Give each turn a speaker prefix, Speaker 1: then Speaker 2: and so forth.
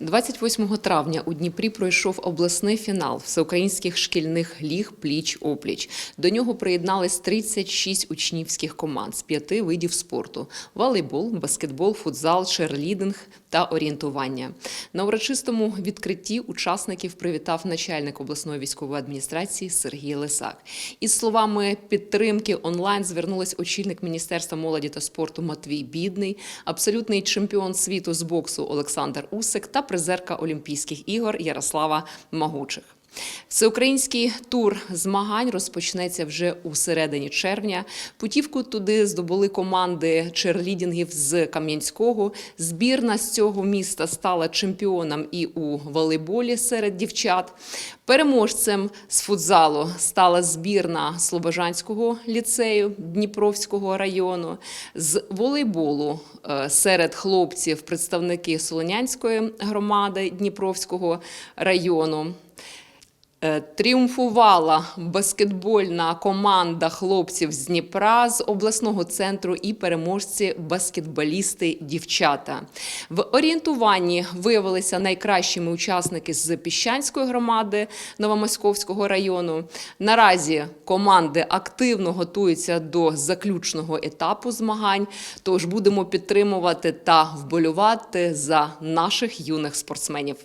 Speaker 1: 28 травня у Дніпрі пройшов обласний фінал всеукраїнських шкільних ліг пліч-опліч. До нього приєднались 36 учнівських команд з п'яти видів спорту: волейбол, баскетбол, футзал, черлідинг та орієнтування. На урочистому відкритті учасників привітав начальник обласної військової адміністрації Сергій Лисак. Із словами підтримки онлайн звернулись очільник Міністерства молоді та спорту Матвій Бідний, абсолютний чемпіон світу з боксу Олександр Усик та призерка Олімпійських ігор Ярослава Магучих. Всеукраїнський тур змагань розпочнеться вже у середині червня. Путівку туди здобули команди черлідінгів з Кам'янського. Збірна з цього міста стала чемпіоном і у волейболі серед дівчат. Переможцем з футзалу стала збірна Слобожанського ліцею Дніпровського району. З волейболу е, серед хлопців представники Солонянської громади Дніпровського району. Е, Тріумфувала баскетбольна команда хлопців з Дніпра з обласного центру і переможці баскетболісти дівчата. В орієнтуванні виявилися найкращими учасники з Піщанської громади Новомосковського району. Наразі команди активно готуються до заключного етапу змагань. Тож будемо підтримувати та вболювати за наших юних спортсменів.